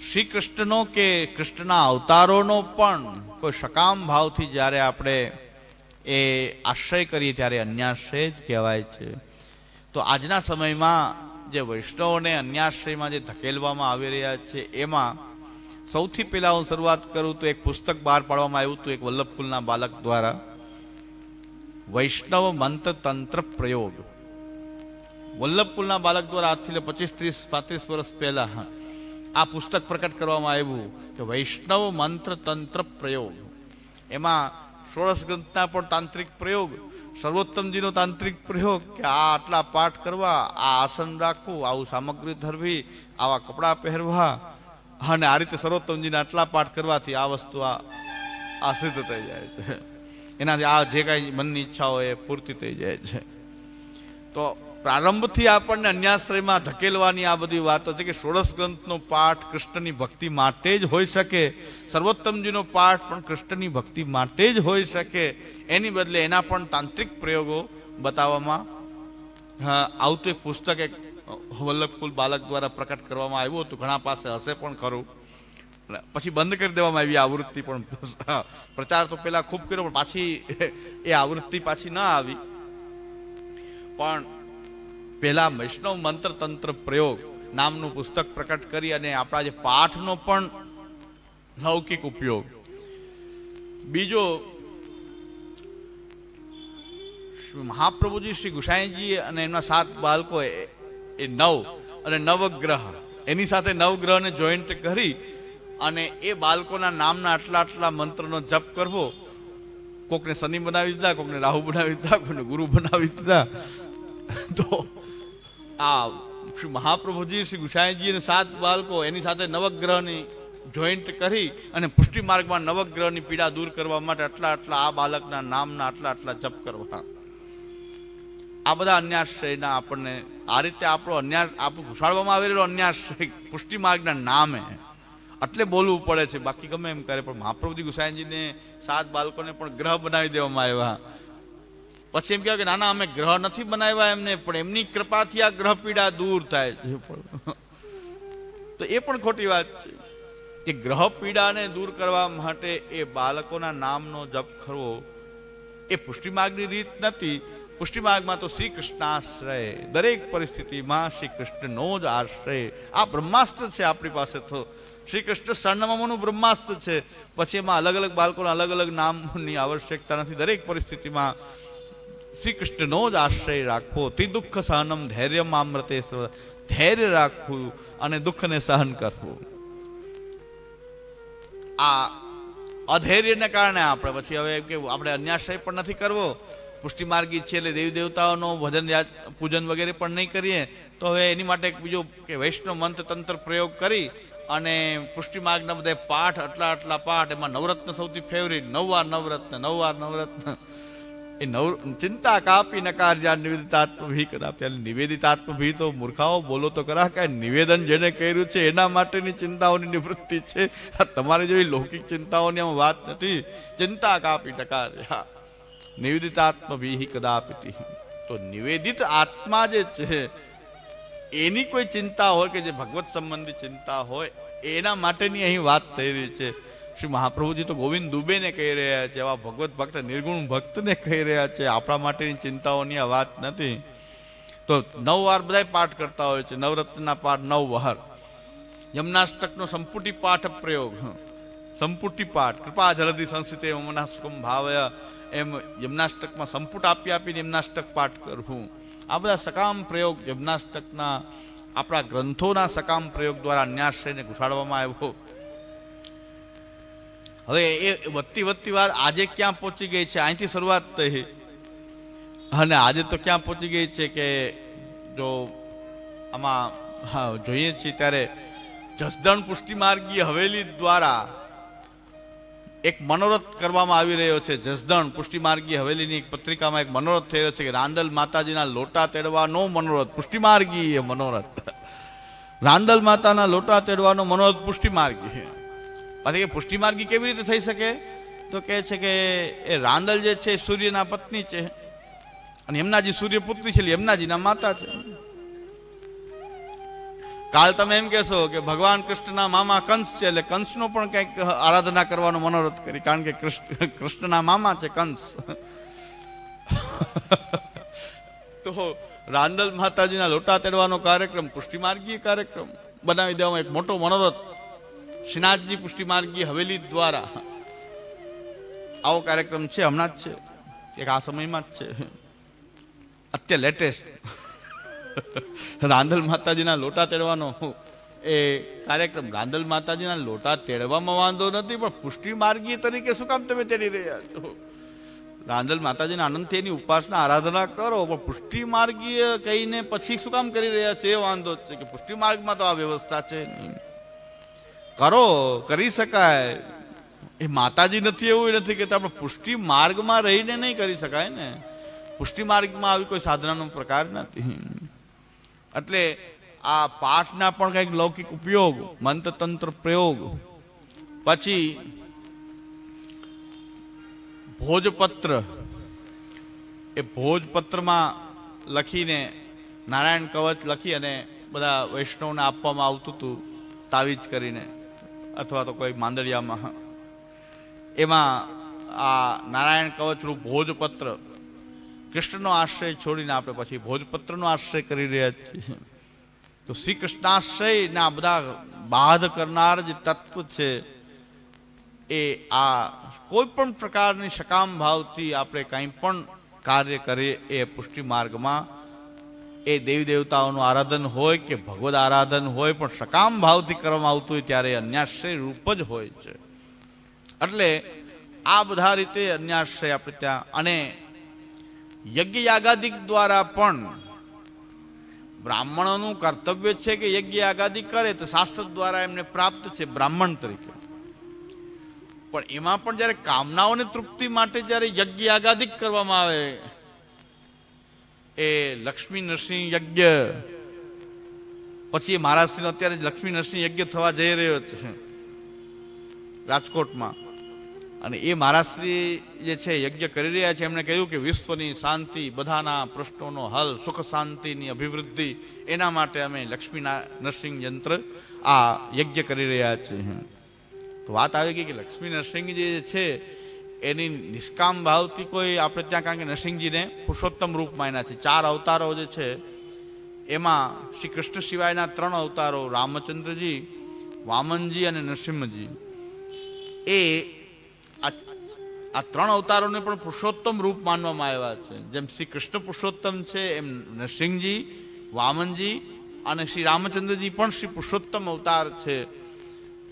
શ્રી કૃષ્ણનો કે કૃષ્ણના અવતારોનો પણ કોઈ સકામ ભાવથી જ્યારે આપણે એ આશ્રય કરીએ ત્યારે અન્યાશ્રય જ કહેવાય છે. તો આજના સમયમાં જે વૈષ્ણવોને અન્યાશ્રયમાં જે ધકેલવામાં આવી રહ્યા છે, એમાં સૌથી પહેલા હું શરૂઆત કરું તો એક પુસ્તક બહાર પાડવામાં આવ્યું હતું, એક વલ્લભકુલના બાલક દ્વારા. વૈષ્ણવ મંત્ર તંત્ર પ્રયોગ. વલ્લભકુલના બાલક દ્વારા આજથી પચીસ, ત્રીસ, પાંત્રીસ વર્ષ પહેલા આ પુસ્તક પ્રકટ કરવામાં આવ્યું કે વૈષ્ણવ મંત્ર તંત્ર પ્રયોગ. એમાં ષોડશ ગ્રંથના પણ તાંત્રિક પ્રયોગ, સર્વોત્તમજીનો તાંત્રિક પ્રયોગ કે આ આટલા પાઠ કરવા, આ આસન રાખવું, આવું સામગ્રી ધરવી, આવા કપડાં પહેરવા અને આ રીતે સર્વોત્તમજીના આટલા પાઠ કરવાથી આ વસ્તુ આ આશ્રિત થઈ જાય છે. એનાથી આ જે કાંઈ મનની ઈચ્છા હોય એ પૂર્તિ થઈ જાય છે. તો પ્રારંભથી આપણને અન્યાશ્રયમાં ધકેલવાની આ બધી વાતો છે કે ષોડશ ગ્રંથનો પાઠ કૃષ્ણની ભક્તિ માટે જ હોઈ શકે. સર્વોત્તમજીનો પાઠ પણ કૃષ્ણની ભક્તિ માટે જ હોઈ શકે. એની બદલે એના પણ તાંત્રિક પ્રયોગો બતાવવામાં આવતું એક પુસ્તક એક વલ્લભકુલ બાલક દ્વારા પ્રકટ કરવામાં આવ્યું હતું. ઘણા પાસે હશે પણ ખરું. પછી બંધ કરી દેવામાં આવી આવૃત્તિ પણ. પ્રચાર તો પેલા ખૂબ કર્યો, પણ પાછી એ આવૃત્તિ પાછી ન આવી. પણ પહેલા વૈષ્ણવ મંત્ર તંત્ર પ્રયોગ નામનું પુસ્તક પ્રકટ કરી અને આપણા જે પાઠનો પણ લૌકિક ઉપયોગ. બીજો મહાપ્રભુજી, શ્રી ગુસાઈજી અને એમના સાત બાળકો એ નવ અને નવગ્રહ. એની સાથે નવગ્રહને જોઈન્ટ કરી અને એ બાળકોના નામના આટલા આટલા મંત્રનો જપ કરવો. કોકને શનિ બનાવી દીધા, કોકને રાહુ બનાવી દીધા, કોકને ગુરુ બનાવી દીધા. તો આ શ્રી મહાપ્રભુજી, શ્રી ગુસાઈજી અને સાત બાળકો એની સાથે નવગ્રહની જોઈન્ટ કરી અને પુષ્ટિ માર્ગમાં નવગ્રહની પીડા દૂર કરવા માટે આટલા આટલા આ બાળકના નામના આટલા આટલા જપ કરવા આ બધા અન્યાશ્રયના આપણને આ રીતે આપણો અન્યાય આપણું ઘુસાડવામાં આવેલો અન્યાશ્રય પુષ્ટિ માર્ગના નામે એટલે બોલવું પડે છે. બાકી ગમે એમ કરે, પણ મહાપ્રભુજી ગુસાઈજીને સાત બાળકોને પણ ગ્રહ બનાવી દેવામાં આવ્યા. પછી એમ કહેવાય કે, નાના, અમે ગ્રહ નથી બનાવ્યા એમને, પણ એમની કૃપાથી આ ગ્રહ પીડા દૂર થાય છે. તો એ પણ ખોટી વાત છે કે ગ્રહ પીડાને દૂર કરવા માટે એ બાળકોના નામનો જપ કરવો એ પુષ્ટિમાર્ગની રીત નથી. પુષ્ટિમાર્ગમાં તો શ્રી કૃષ્ણાશ્રય, દરેક પરિસ્થિતિમાં શ્રી કૃષ્ણનો જ આશ્રય. આ બ્રહ્માસ્ત્ર છે આપણી પાસે તો. શ્રી કૃષ્ણ શરણમનું બ્રહ્માસ્ત્ર છે. પછી એમાં અલગ અલગ બાળકોના અલગ અલગ નામની આવશ્યકતા નથી. દરેક પરિસ્થિતિમાં શ્રી કૃષ્ણનો જ આશ્રય રાખવો. તે દુઃખ સહનમ ધૈર્ય આમ્રતે ધૈર્ય રાખવું અને દુઃખને સહન કરવું. આ અધૈર્યને કારણે આપણે પછી હવે કે આપણે અન્યાશ્રય પણ નથી કરવો. પુષ્ટિમાર્ગી છે એટલે દેવી દેવતાઓનો ભજન પૂજન વગેરે પણ નહીં કરીએ. તો હવે એની માટે એક બીજો કે વૈષ્ણવ મંત્ર તંત્ર પ્રયોગ કરી અને પુષ્ટિમાર્ગના બધા પાઠ, આટલા આટલા પાઠ, એમાં નવરત્ન સૌથી ફેવરિટ નવવાર નવરત્ન નવવાર નવરત્ન. એ નવ ચિંતા કાપી નકાર જ્યાં નિવેદિતાત્મ ભી કદાચ ત્યારે નિવેદિતાત્મ ભી તો મૂર્ખાઓ બોલો તો કરા કે નિવેદન જેને કર્યું છે એના માટેની ચિંતાઓની નિવૃત્તિ છે. આ તમારી જેવી લૌકિક ચિંતાઓની આમ વાત નથી. ચિંતા કાપી નકાર નિવેદિતાત્મ ભી કદાપિતિ. તો નિવેદિત આત્મા જે છે, એની કોઈ ચિંતા હોય કે જે ભગવત સંબંધી ચિંતા હોય, એના માટેની અહીં વાત થઈ રહી છે. શ્રી મહાપ્રભુજી તો ગોવિંદ દુબેને કહી રહ્યા છે એવા ભગવત ભક્ત, નિર્ગુણ ભક્તને કહી રહ્યા છે, આપણા માટેની ચિંતાઓની આ વાત નથી. તો નવ વાર બધા પાઠ કરતા હોય છે, નવરત્નના પાઠ, નવ વહર. યમનાષ્ટકનો સંપુટી પાઠ પ્રયોગ. સંપુટી પાઠ. કૃપા જલદી સંસ્થિતે મનાષ્ટકમ ભાવય. એમ યમનાષ્ટકમાં સંપુટ આપી આપીને યમનાષ્ટક પાઠ કરવું આ બધા સકામ પ્રયોગ યમનાષ્ટકના આપણા ગ્રંથોના સકામ પ્રયોગ દ્વારા ન્યાશ્રયને ઘુસાડવામાં આવ્યો. હવે એ વધતી વધતી વાત આજે ક્યાં પહોંચી ગઈ છે? અહીંથી શરૂઆત થઈ. અને આજે તો ક્યાં પહોંચી ગઈ છે કે જો આમાં હા, જોઈએ છીએ ત્યારે જસદણ પુષ્ટિમાર્ગી હવેલી દ્વારા એક મનોરથ કરવામાં આવી રહ્યો છે. જસદણ પુષ્ટિમાર્ગી હવેલીની એક પત્રિકામાં એક મનોરથ થઈ રહ્યો છે કે રાંદલ માતાજીના લોટા તેડવાનો મનોરથ પુષ્ટિમાર્ગીય મનોરથ. રાંદલ માતાના લોટા તેડવાનો મનોરથ પુષ્ટિમાર્ગી પછી કે પુષ્ટિમાર્ગી કેવી રીતે થઈ શકે? તો કહે છે કે એ રાંદલ જે છે સૂર્યના પત્ની છે. અને યમુનાજી સૂર્યપુત્રી છે એમનાજીના માતા છે. કાલ તમે એમ કહેશો કે ભગવાન કૃષ્ણના મામા કંસ છે એટલે કંસનો પણ કંઈક આરાધના કરવાનો મનોરથ કરી. કારણ કે કૃષ્ણ, કૃષ્ણના મામા છે કંસ. તો રાંદલ માતાજીના લોટા તેડવાનો કાર્યક્રમ, પુષ્ટિમાર્ગીય કાર્યક્રમ બનાવી દેવામાં એક મોટો મનોરથ શ્રીનાથજી પુષ્ટિમાર્ગીય હવેલી દ્વારા. આવો કાર્યક્રમ છે, હમણાં જ છે. એક આ સમયમાં જ છે. અત્યારે લેટેસ્ટ રાંધલ માતાજીના લોટા તેડવાનો એ કાર્યક્રમ. રાંધલ માતાજીના લોટા તેડવામાં વાંધો નથી, પણ પુષ્ટિ માર્ગી તરીકે શું કામ તમે તેડી રહ્યા છો? રાંધલ માતાજીના આનંદથી એની ઉપાસના આરાધના કરો, પણ પુષ્ટિ માર્ગીય કહીને પછી શું કામ કરી રહ્યા છે? એ વાંધો છે કે પુષ્ટિ માર્ગમાં તો આ વ્યવસ્થા છે નહીં. કરો, કરી શકાય. એ માતાજી નથી, એવું નથી કે આપણે પુષ્ટિ માર્ગમાં રહીને નહીં કરી શકાય ને. પુષ્ટિ માર્ગમાં આવી કોઈ સાધનાનો પ્રકાર નથી. એટલે આ પાઠના પણ કંઈક લૌકિક ઉપયોગ, મંત્રતંત્ર પ્રયોગ. પછી ભોજપત્ર. એ ભોજપત્રમાં લખીને નારાયણ કવચ લખી અને બધા વૈષ્ણવને આપવામાં આવતું હતું તાવીજ કરીને. અથવા તો કોઈ માંદડિયામાં. એમાં આ નારાયણ કવચનું ભોજપત્ર, કૃષ્ણનો આશ્રય છોડીને આપણે પછી ભોજપત્રનો આશ્રય કરી રહ્યા છીએ. તો શ્રી કૃષ્ણાશ્રયના બધા બાધ કરનાર જે તત્વ છે, એ આ કોઈ પણ પ્રકારની સકામ ભાવથી આપણે કંઈ પણ કાર્ય કરીએ એ પુષ્ટિ માર્ગમાં એ દેવી દેવતાઓનું આરાધન હોય કે ભગવદ આરાધન હોય, પણ સકામ ભાવથી કરવામાં આવતું હોય ત્યારે અન્યાશ્રય રૂપ જ હોય છે. એટલે આ બધા રીતે અન્યાશ્રય આપણે ત્યાં, અને યજ્ઞ યાગાદિક દ્વારા પણ બ્રાહ્મણોનું કર્તવ્ય છે કે યજ્ઞ આગાદી કરે તો શાસ્ત્ર દ્વારા એમને પ્રાપ્ત છે બ્રાહ્મણ તરીકે. પણ એમાં પણ જ્યારે કામનાઓની તૃપ્તિ માટે જ્યારે યજ્ઞ આગાદી કરવામાં આવે એ લક્ષ્મી નરસિંહ યજ્ઞ. પછી મહારાષ્ટ્રનો અત્યારે લક્ષ્મી નરસિંહ યજ્ઞ થવા જઈ રહ્યો છે. રાજકોટમાં. અને એ મહારાષ્ટ્રી જે છે યજ્ઞ કરી રહ્યા છે. એમણે કહ્યું કે વિશ્વની શાંતિ, બધાના પ્રશ્નોનો હલ, સુખ શાંતિની અભિવૃદ્ધિ, એના માટે અમે લક્ષ્મીના નરસિંહ યંત્ર આ યજ્ઞ કરી રહ્યા છીએ. તો વાત આવી ગઈ કે લક્ષ્મી નરસિંહ જે છે એની નિષ્કામ ભાવથી કોઈ આપણે ત્યાં કારણ કે નરસિંહજીને પુરુષોત્તમ રૂપમાં એના છે. ચાર અવતારો જે છે, એમાં શ્રી કૃષ્ણ સિવાયના ત્રણ અવતારો, રામચંદ્રજી, વામનજી અને નરસિંહજી. એ આ ત્રણ અવતારોને પણ પુરુષોત્તમ રૂપ માનવામાં આવ્યા છે. જેમ શ્રી કૃષ્ણ પુરુષોત્તમ છે, એમ નરસિંહજી, વામનજી અને શ્રી રામચંદ્રજી પણ શ્રી પુરુષોત્તમ અવતાર છે.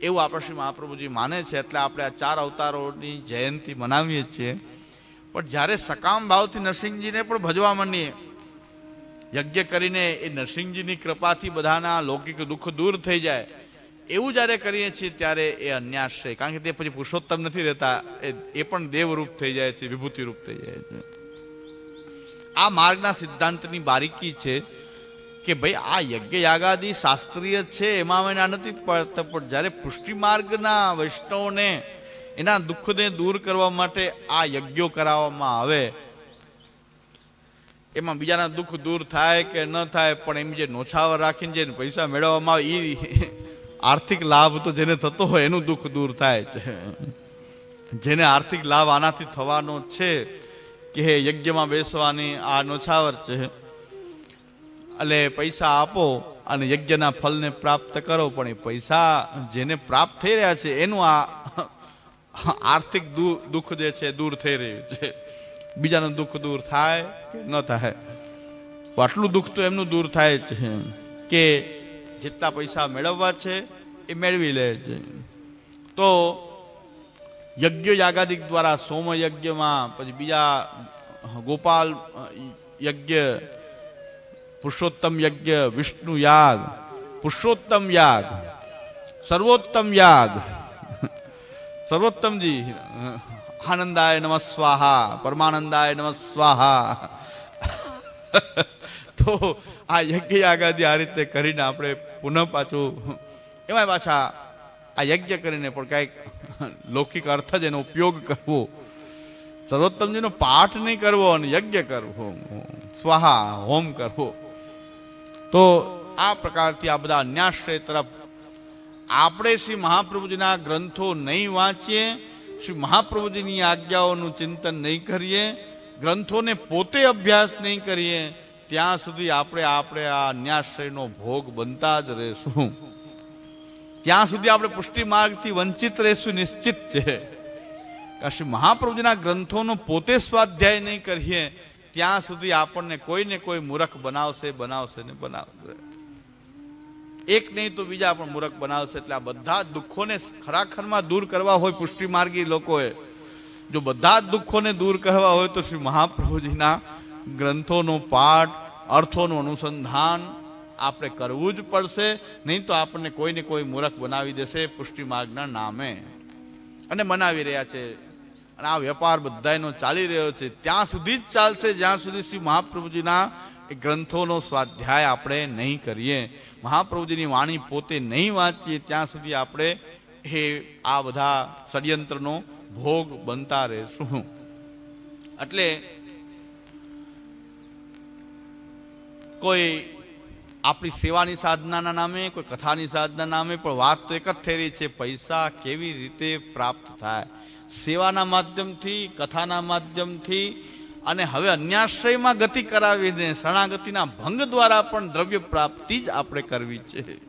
એવું આપણે શ્રી મહાપ્રભુજી માને છે, એટલે આપણે આ ચાર અવતારોની જયંતિ મનાવીએ છીએ. પણ જ્યારે સકામ ભાવથી નરસિંહજીને પણ ભજવા માંડીએ, યજ્ઞ કરીને એ નરસિંહજીની કૃપાથી બધાના લૌકિક દુઃખ દૂર થઈ જાય, એવું જ્યારે કરીએ છીએ ત્યારે એ અન્યાશ્રય, કારણ કે તે પછી પુરુષોત્તમ નથી રહેતા એ પણ દેવરૂપ થઈ જાય છે, વિભૂતિરૂપ થઈ જાય છે. આ માર્ગના સિદ્ધાંતની બારીકી છે કે ભાઈ, આ યજ્ઞ યાગાદી શાસ્ત્રીય છે, એમાં અમે ના નથી પડતા, પણ જ્યારે પુષ્ટિ માર્ગના વૈષ્ણવને એના દુઃખને દૂર કરવા માટે આ યજ્ઞો કરાવવામાં આવે, એમાં બીજાના દુઃખ દૂર થાય કે ન થાય, પણ એમ જે નોછાવર રાખીને જે પૈસા મેળવવામાં આવે એ આર્થિક લાભ તો જેને થતો હોય એનું દુઃખ દૂર થાય છે. જેને આર્થિક લાભ આનાથી થવાનો છે કે યજ્ઞમાં બેસવાની આ નોછાવર છે એટલે પૈસા આપો અને યજ્ઞના ફલને પ્રાપ્ત કરો, પણ એ પૈસા જેને પ્રાપ્ત થઈ રહ્યા છે, એનું આ આર્થિક દુઃખ જે છે દૂર થઈ રહ્યું છે. બીજાનું દુઃખ દૂર થાય કે ન થાય? આટલું દુઃખ તો એમનું દૂર થાય છે, કે જેટલા પૈસા મેળવવા છે, એ મેળવી લે છે. તો યજ્ઞ યાગાદિક દ્વારા સોમ યજ્ઞમાં પછી બીજા ગોપાલ યજ્ઞ પુરુષોત્તમ યજ્ઞ, વિષ્ણુ યાગ, પુરુષોત્તમ યાગ, સર્વોત્તમ યાગ. સર્વોત્તમજી, આનંદાય નમ સ્વાહા, પરમાનંદાય નમ સ્વાહા. તો આ યજ્ઞ યાગાદી આ રીતે કરીને આપણે પુનઃ પાછું એમાં પાછા આ યજ્ઞ કરીને પણ કાંઈક લૌકિક અર્થ જ એનો ઉપયોગ કરવો. સર્વોત્તમજીનો પાઠ નહીં કરવો અને યજ્ઞ કરવો. સ્વાહા, હોમ કરવો. તો આ પ્રકારથી આ બધા અન્યાશ્રય તરફ આપણે શ્રી મહાપ્રભુજીના ગ્રંથો નહીં વાંચીએ, શ્રી મહાપ્રભુજીની આજ્ઞાઓનું ચિંતન નહીં કરીએ, ગ્રંથોને પોતે અભ્યાસ નહીં કરીએ, ત્યાં સુધી આપણે આપણે આ અન્યાશ્રયનો ભોગ બનતા જ રહેશું. ત્યાં સુધી આપણે પુષ્ટિ માર્ગથી વંચિત રહેશું નિશ્ચિત છે. શ્રી મહાપ્રભુજીના ગ્રંથોનો પોતે સ્વાધ્યાય નહીં કરીએ ત્યાં સુધી આપણને કોઈ ને કોઈ મૂરખ બનાવશે બનાવશે ને બનાવશે. એક નહીં તો બીજા પણ મૂરખ બનાવશે. એટલે આ બધા દુઃખોને ખરાખરમાં દૂર કરવા હોય પુષ્ટિ માર્ગી લોકોએ. જો બધા જ દુઃખોને દૂર કરવા હોય તો શ્રી મહાપ્રભુજીના ગ્રંથોનો પાઠ, અર્થોનું અનુસંધાન આપણે કરવું જ પડશે. નહીં તો આપણને કોઈને કોઈ મૂરખ બનાવી દેશે પુષ્ટિ માર્ગના નામે. અને બનાવી રહ્યા છે અને આ વેપાર બધાયનો ચાલી રહ્યો છે. ત્યાં સુધી જ ચાલશે, જ્યાં સુધી શ્રી મહાપ્રભુજીના એ ગ્રંથોનો સ્વાધ્યાય આપણે નહીં કરીએ. મહાપ્રભુજીની વાણી પોતે નહીં વાંચીએ, ત્યાં સુધી આપણે એ, આ બધા ષડયંત્રનો ભોગ બનતા રહેશું. એટલે કોઈ આપણી સેવાની સાધનાના નામે, કોઈ કથાની સાધના નામે, પણ વાત તો એક જ થઈ રહી છે, પૈસા કેવી રીતે પ્રાપ્ત થાય? સેવાના માધ્યમથી, કથાના માધ્યમથી, અને હવે અન્યાશ્રયમાં ગતિ કરાવીને શરણાગતિના ભંગ દ્વારા પણ દ્રવ્ય પ્રાપ્તિ જ આપણે કરવી છે.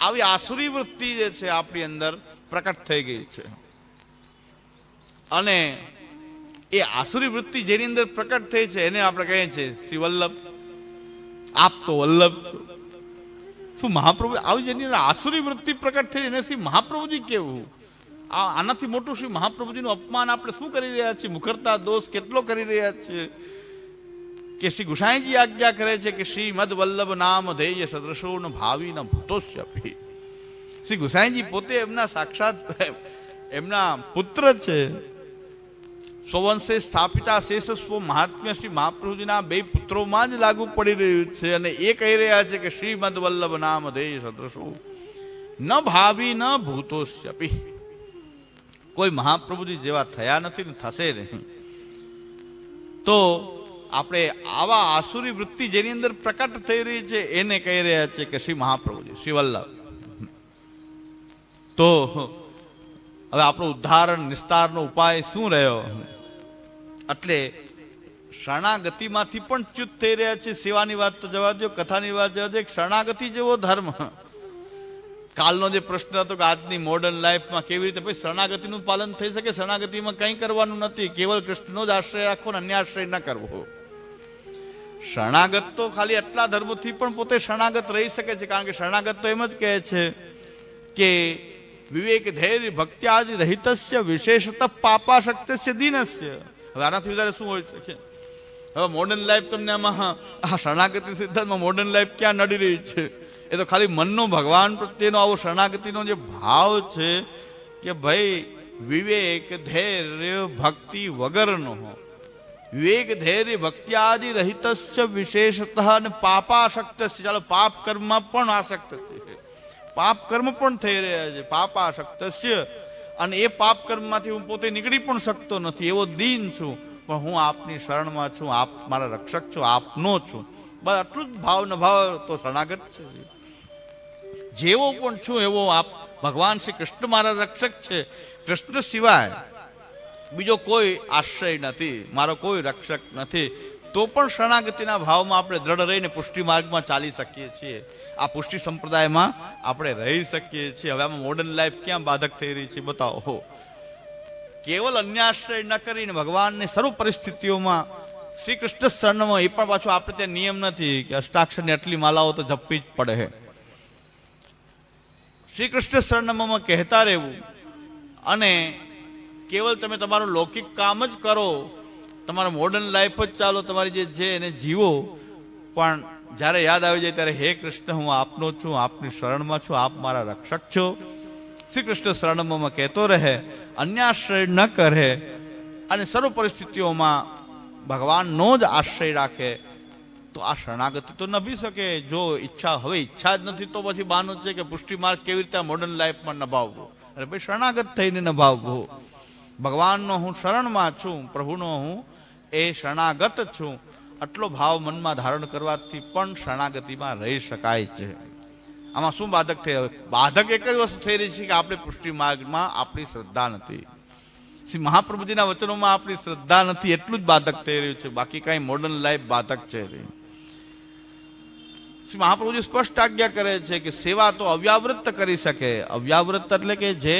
આવી આસુરી વૃત્તિ જે છે આપણી અંદર પ્રકટ થઈ ગઈ છે. અને એ આસુરી વૃત્તિ જેની અંદર પ્રકટ થઈ છે, એને આપણે કહીએ છીએ શ્રી વલ્લભ આપ તો વલ્લભ. છો શું મહાપ્રભુ, આવી જેની અંદર આસુરી વૃત્તિ પ્રકટ થઈ એને શ્રી મહાપ્રભુજી કેવું? આ આનાથી મોટું શ્રી મહાપ્રભુજીનું અપમાન આપણે શું કરી રહ્યા છીએ? મુખરતા દોષ કેટલો કરી રહ્યા છીએ? કે શ્રી ગુસાઈજી આજ્ઞા કરે છે કે શ્રી મદ વલ્લભ નામ ધેય સદૃશો ન ભાવિ ન ભૂતોશ્યપી શ્રી ગુસાઈજી પોતે એમના સાક્ષાત એમના પુત્ર છે. સ્વવંશે સ્થાપિતા શેષસ્વ મહાત્મ્ય શ્રી મહાપ્રભુજીના બે પુત્રોમાં જ લાગુ પડી રહ્યું છે અને એ કહી રહ્યા છે કે શ્રીમદ વલ્લભ નામ ધેય સદૃશો. ન ભાવિ ન ભૂતોશ્યપી કોઈ મહાપ્રભુજી જેવા થયા નથી ને થશે નહીં. તો આપણે આવા આસુરી વૃત્તિ જેની અંદર પ્રકટ થઈ રહી છે એને કહી રહ્યા છે કે શ્રી મહાપ્રભુજી, શ્રી વલ્લભ. તો હવે આપણો ઉદ્ધારણ, નિસ્તારનો ઉપાય શું રહ્યો? એટલે શરણાગતિમાંથી પણ ચ્યુત થઈ રહ્યા છે. સેવાની વાત તો જવા દો કથાની વાત જવા દો એક શરણાગતિ જેવો ધર્મ. કાલનો જે પ્રશ્ન હતો કે આજની મોડર્ન લાઈફમાં કેવી રીતે, ભાઈ શરણાગતિનું પાલન થઈ શકે? શરણાગતિમાં કંઈ કરવાનું નથી. કેવલ કૃષ્ણનો જ આશ્રય રાખવો ને અન્ય આશ્રય ન કરવો. શરણાગત તો ખાલી એટલા ધર્મથી પણ પોતે શરણાગત રહી શકે છે. કારણ કે શરણાગત તો એમ જ કહે છે કે વિવેક ધૈર્ય ભક્ત્યાદિ રહિતસ્ય વિશેષત પાપાશક્તસ્ય દિનસ્ય. હવે આનાથી વધારે શું હોય શકે? હવે મોડર્ન લાઈફ તમને આમાં આ શરણાગતિ સિદ્ધાંતમાં મોડર્ન લાઈફ ક્યાં નડી રહી છે? એ તો ખાલી મનનો ભગવાન પ્રત્યેનો આવો શરણાગતિનો જે ભાવ છે કે ભાઈ વિવેક ધૈર્ય ભક્તિ વગરનો. વિવેક ધૈર્ય ભક્તિ આદિ રહિતસ્ય વિશેષતઃ અને પાપાશક્ત ચાલો પાપ કર્મમાં પણ આસક્ત છે. પાપ કર્મ પણ થઈ રહ્યા છે. પાપાશક્તસ્ય. અને એ પાપ કર્મમાંથી હું પોતે નીકળી પણ શકતો નથી. એવો દીન છું. પણ હું આપની શરણમાં છું. આપ મારા રક્ષક છો. આપનો છું. બસ આટલું જ ભાવ ન ભાવ તો શરણાગત છે. જેવો પણ છું એવો આપ ભગવાન શ્રી કૃષ્ણ મારા રક્ષક છે. કૃષ્ણ સિવાય બીજો કોઈ આશ્રય નથી. મારો કોઈ રક્ષક નથી. તો પણ શરણાગતિના ભાવમાં આપણે દ્રઢ રહીને પુષ્ટિ માર્ગમાં ચાલી શકીએ છીએ. આ પુષ્ટિ સંપ્રદાયમાં આપણે રહી શકીએ છીએ. હવે આમાં મોડર્ન લાઈફ ક્યાં બાધક થઈ રહી છે બતાવો. કેવલ અન્યાશ્રય ન કરીને ભગવાનની સર્વ પરિસ્થિતિઓમાં શ્રી કૃષ્ણ શરણમાં એ પણ પાછું આપણે ત્યાં નિયમ નથી કે અષ્ટાક્ષરની આટલી માલાઓ તો જપવી જ પડે. શ્રી કૃષ્ણ શરણમાં કહેતા રહેવું અને કેવલ તમે તમારું લૌકિક કામ જ કરો તમારા મોડર્ન લાઈફ જ ચાલો, તમારી જે છે એને જીવો. પણ જ્યારે યાદ આવી જાય ત્યારે હે કૃષ્ણ, હું આપનો છું, આપની શરણમાં છું, આપ મારા રક્ષક છો. શ્રી કૃષ્ણ શરણમાં કહેતો રહે, અન્યાશ્રય ન કરે. અને સર્વ પરિસ્થિતિઓમાં ભગવાનનો જ આશ્રય રાખે. તો આ શરણાગતિ તો નભી શકે. જો ઈચ્છા, હવે ઈચ્છા જ નથી, તો પછી બહાનું છે કે પુષ્ટિ માર્ગ કેવી રીતે મોડર્ન લાઈફમાં નભાવવો? અરે ભાઈ, શરણાગત થઈને નભાવવો. ભગવાનનો હું શરણમાં છું, પ્રભુનો હું એ શરણાગત છું. આટલો ભાવ મનમાં ધારણ કરવાથી પણ શરણાગતિમાં રહી શકાય છે. આમાં શું બાધક થઈ બાધક એક જ વસ્તુ થઈ રહી છે કે આપણે પુષ્ટિ માર્ગમાં આપણી શ્રદ્ધા નથી. શ્રી મહાપ્રભુજીના વચનોમાં આપણી શ્રદ્ધા નથી, એટલું જ બાધક થઈ રહ્યું છે. બાકી કાંઈ મોડર્ન લાઈફ બાધક છે શ્રી મહાપ્રભુજી સ્પષ્ટ આજ્ઞા કરે છે કે સેવા તો અવ્યાવૃત્ત કરી શકે. અવ્યાવૃત્ત એટલે કે જે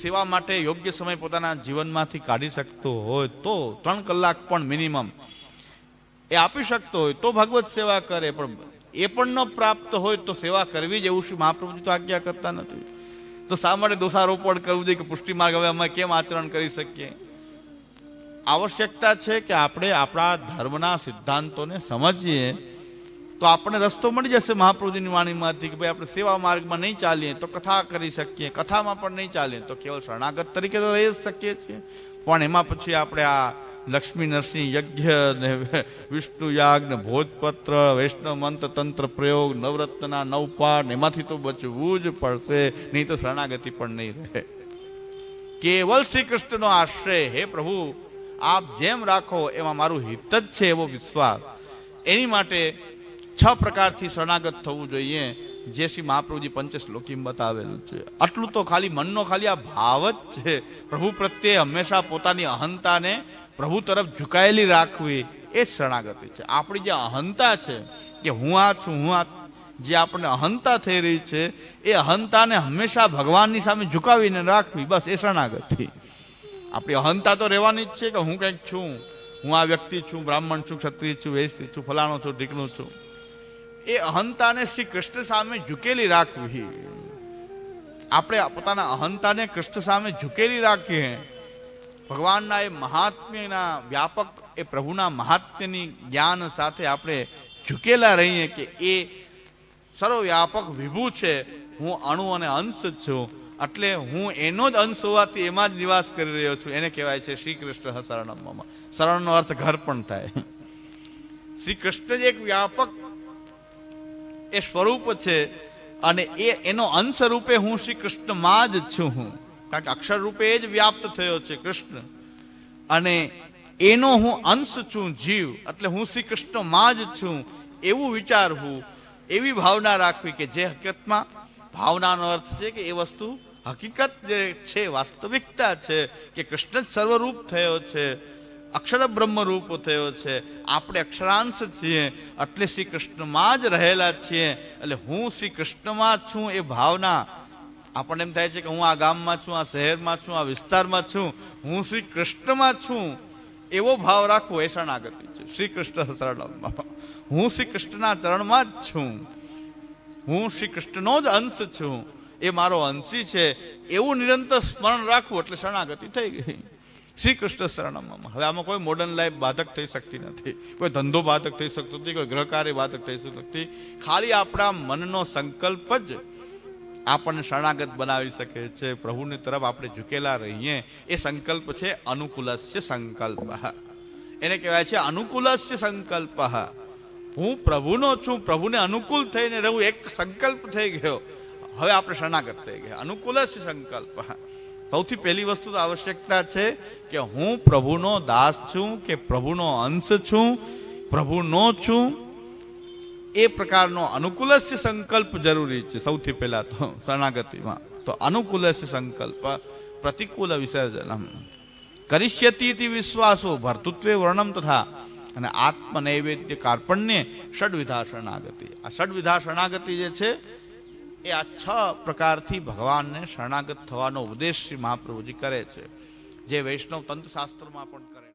સેવા માટે યોગ્ય સમય પોતાના જીવનમાંથી કાઢી શકતો હોય તો ત્રણ કલાક પણ મિનિમમ એ આપી શકતો હોય તો ભગવત સેવા કરે. પણ એ પણ ન પ્રાપ્ત હોય તો સેવા કરવી જ એવું શ્રી મહાપ્રભુજી તો આજ્ઞા કરતા નથી. તો શા માટે દોષારોપણ કરવું જોઈએ કે પુષ્ટિ માર્ગ હવે અમે કેમ આચરણ કરી શકીએ? આવશ્યકતા છે કે આપણે આપણા ધર્મના સિદ્ધાંતોને સમજીએ તો આપણને રસ્તો મળી જશે મહાપ્રભુજીની વાણીમાંથી કે ભાઈ આપણે સેવા માર્ગમાં નહીં ચાલીએ તો કથા કરી શકીએ, કથામાં પણ નહીં ચાલીએ તો કેવલ શરણાગત તરીકે તો રહી જ શકીએ છીએ. પણ એમાં પછી આપણે આ લક્ષ્મી નરસિંહ યજ્ઞ ને વિષ્ણુ યાજ્ઞ, ભોજપત્ર, વૈષ્ણવ મંત્ર, તંત્ર પ્રયોગ, નવરત્નના નવપાઠ એમાંથી તો બચવું જ પડશે, નહીં તો શરણાગતિ પણ નહીં રહે. કેવલ શ્રી કૃષ્ણનો આશ્રય, હે પ્રભુ, આપ જેમ રાખો એમાં મારું હિત જ છે એવો વિશ્વાસ. એની માટે છ પ્રકારથી શરણાગત થવું જોઈએ. જે શ્રી મહાપ્રભુજી પંચશ્લોકીમાં બતાવેલું છે. આટલું તો ખાલી મનનો ખાલી આ ભાવ જ છે. પ્રભુ પ્રત્યે હંમેશા પોતાની અહંતાને પ્રભુ તરફ ઝુકાયેલી રાખવી એ શરણાગતિ છે. આપણી જે અહંતા છે કે હું આ છું, હું આ જે આપણને અહંતા થઈ રહી છે, એ અહંતાને હંમેશા ભગવાનની સામે ઝુકાવીને રાખવી, બસ એ શરણાગતિ. આપણી અહંતા તો રહેવાની જ છે કે હું કંઈક છું, હું આ વ્યક્તિ છું, બ્રાહ્મણ છું, ક્ષત્રિય છું, વૈશ્ય છું, ફલાણો છું, ઢીકણું છું. એ અહંતાને શ્રી કૃષ્ણ સામે ઝુકેલી રાખવી. આપણે પોતાના અહંતાને કૃષ્ણ સામે ઝુકેલી રાખીએ. ભગવાનના એ મહાત્મ્યના વ્યાપક, એ પ્રભુના મહાત્મ્યની જ્ઞાન સાથે આપણે ઝુકેલા રહીએ કે એ સર્વવ્યાપક વિભુ છે. હું અણુ અને અંશ જ છું. એટલે હું એનો જ અંશ હોવાથી એમાં જ નિવાસ કરી રહ્યો છું. એને કહેવાય છે શ્રી કૃષ્ણ શરણમ શરણનો અર્થ ઘર પણ થાય. શ્રી કૃષ્ણ જ એક વ્યાપક એ સ્વરૂપ છે અને એ એનો અંશ રૂપે હું શ્રી કૃષ્ણમાં જ છું હું. કારણ કે અક્ષર રૂપે એ જ વ્યાપ્ત થયો છે કૃષ્ણ. અને એનો હું અંશ છું જીવ, એટલે હું શ્રી કૃષ્ણમાં જ છું. એવું વિચારવું, એવી ભાવના રાખવી કે જે હકીકતમાં, ભાવનાનો અર્થ છે કે એ વસ્તુ હકીકત જે છે, વાસ્તવિકતા છે કે કૃષ્ણ જ સર્વરૂપ થયો છે. અક્ષર બ્રહ્મ રૂપ થયો છે. આપણે અક્ષરાંશ છીએ. એટલે શ્રી કૃષ્ણમાં જ રહેલા છીએ. એટલે હું શ્રી કૃષ્ણમાં છું એ ભાવના. આપણને એમ થાય છે કે હું આ ગામમાં છું, આ શહેરમાં છું, આ વિસ્તારમાં છું. હું શ્રી કૃષ્ણમાં છું. એવો ભાવ રાખવો એ શરણાગતિ છે. શ્રી કૃષ્ણ શરણમાં. હું શ્રી કૃષ્ણના ચરણમાં જ છું. હું શ્રી કૃષ્ણનો જ અંશ છું. એ મારો અંશી છે. એવું નિરંતર સ્મરણ રાખવું એટલે શરણાગતિ થઈ ગઈ. શ્રી કૃષ્ણ શરણમાં હવે આમાં કોઈ મોડર્ન લાઈફ બાધક થઈ શકતી નથી. કોઈ ધંધો બાધક થઈ શકતો નથી, કોઈ ગ્રહકાર્ય બાધક થઈ શકતું નથી. ખાલી આપણા મનનો સંકલ્પ જ આપણને શરણાગત બનાવી શકે છે. પ્રભુની તરફ આપણે ઝૂકેલા રહીએ. એ સંકલ્પ છે અનુકૂલસ્ય સંકલ્પ. એને કહેવાય છે અનુકૂલસ્ય સંકલ્પ. હું પ્રભુનો છું, પ્રભુને અનુકૂળ થઈને રહું, એક સંકલ્પ થઈ ગયો. હવે આપણે શરણાગત થઈ ગયા. અનુકૂલસ્ય સંકલ્પ. સૌથી પહેલી વસ્તુ તો આવશ્યકતા છે કે હું પ્રભુનો દાસ છું, કે પ્રભુનો અંશ છું, પ્રભુનો છું. એ પ્રકારનો અનુકૂલસ્ય સંકલ્પ જરૂરી છે સૌથી પહેલા તો, શરણાગતિમાં. તો અનુકૂલસ્ય સંકલ્પ, પ્રતિકૂલ વિસર્જનમ. કરિષ્યતિ વિશ્વાસો, ભર્તૃત્વે વર્ણમ તથા, અને આત્મનૈવેદ્ય કાર્પણ્ય ષડવિધા શરણાગતિ. આ ષડવિધા શરણાગતિ જે છે એ આ છ પ્રકારથી ભગવાનને શરણાગત થવાનો ઉપદેશ શ્રી મહાપ્રભુજી કરે છે, જે વૈષ્ણવ તંત્ર શાસ્ત્રમાં પણ કરે